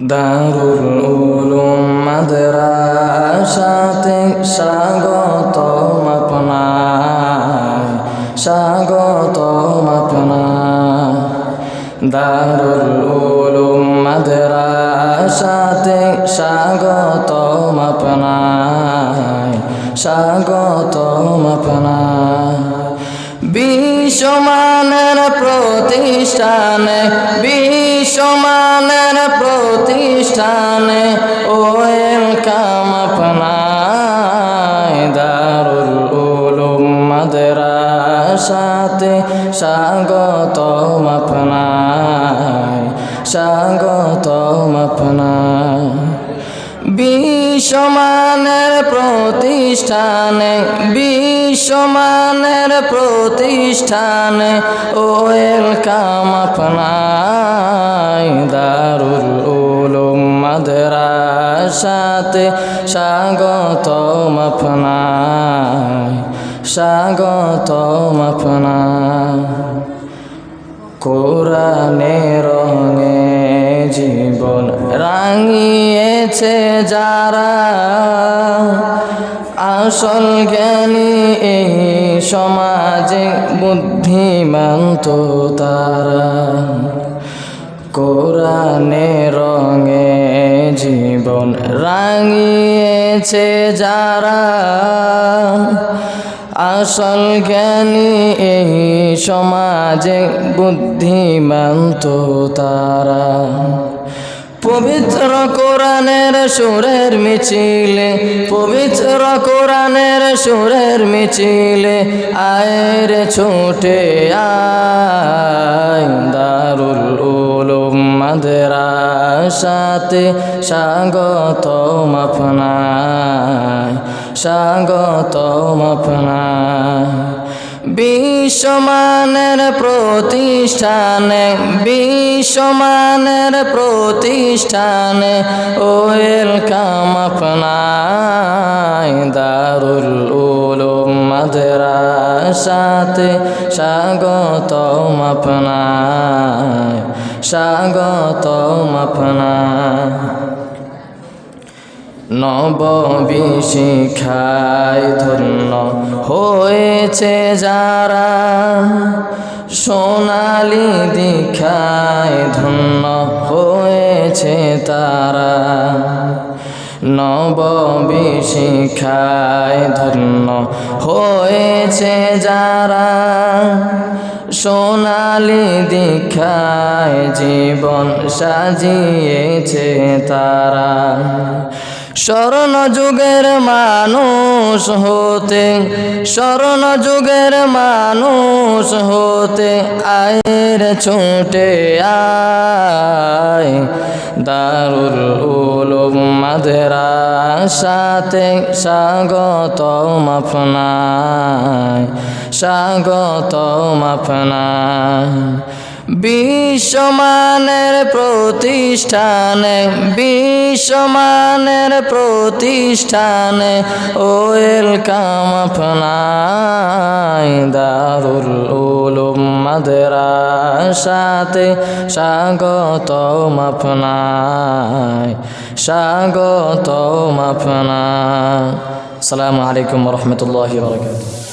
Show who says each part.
Speaker 1: দারুল উলুম মাদ্রাসাতে স্বাগতম আপনার স্বাগতম আপনার দারুল উলুম মাদ্রাসাতে স্বাগতম আপনার স্বাগতম আপনার বিশ্বমানের প্রতিষ্ঠানে, বিশ্বমানের প্রতিষ্ঠানে ওয়েলকাম আপনায় দারুল উলুম মাদ্রাসাতে স্বাগতম আপনায় স্বাগতম আপনায়। বিশ্বমানের প্রতিষ্ঠানে বিশ্বমানের প্রতিষ্ঠানে ওয়েলকাম আপনায় দারুল উলুম মাদ্রাসাতে স্বাগতম আপনায় স্বাগতম আপনায় কোরআনের রঙে জীবন রাঙিয়েছে যারা, আসল জ্ঞানী এই সমাজে বুদ্ধিমান্ত তারা। কোরআনের রঙে জীবন রাঙিয়েছে যারা। আসল জ্ঞানী এই সমাজে বুদ্ধিমান্ত তারা। পবিত্র কোরআনের সুরের মিছিলে, পবিত্র কোরআনের সুরের মিছিলে আয়ের ছোটে আয়। দারুল উলুম মাদ্রাসাতে স্বাগত মাফনা স্বাগত মাফনা বিশ্বমানের প্রতিষ্ঠানে বিশ্বমানের প্রতিষ্ঠানে ওয়েলকাম মাদ্রাসাতে স্বাগতম আপনায় স্বাগতম আপনায় নববী শিখায় ধন্য হয়েছে যারা, সোনালি দীক্ষায় ধন্য হয়েছে তারা। নববী শিখায় ধন্য হয়েছে যারা সোনালি দীক্ষায় জীবন সাজিয়েছে তারা। স্বর্ণ যুগের মানুষ হতে, স্বর্ণ যুগের মানুষ হতে আয়ের ছোটে আয়। দারুল উলুম মাদ্রাসাতে স্বাগত আপনায় স্বাগত আপনায়। বিশ্বমানের প্রতিষ্ঠানে বিশ্বমানের প্রতিষ্ঠানে ওয়েলকাম আপনায় দারুল উলুম মাদ্রাসাতে স্বাগতম আপনায় স্বাগতম আপনায় আসসালামু আলাইকুম রহমতুল্লাহ বরকাত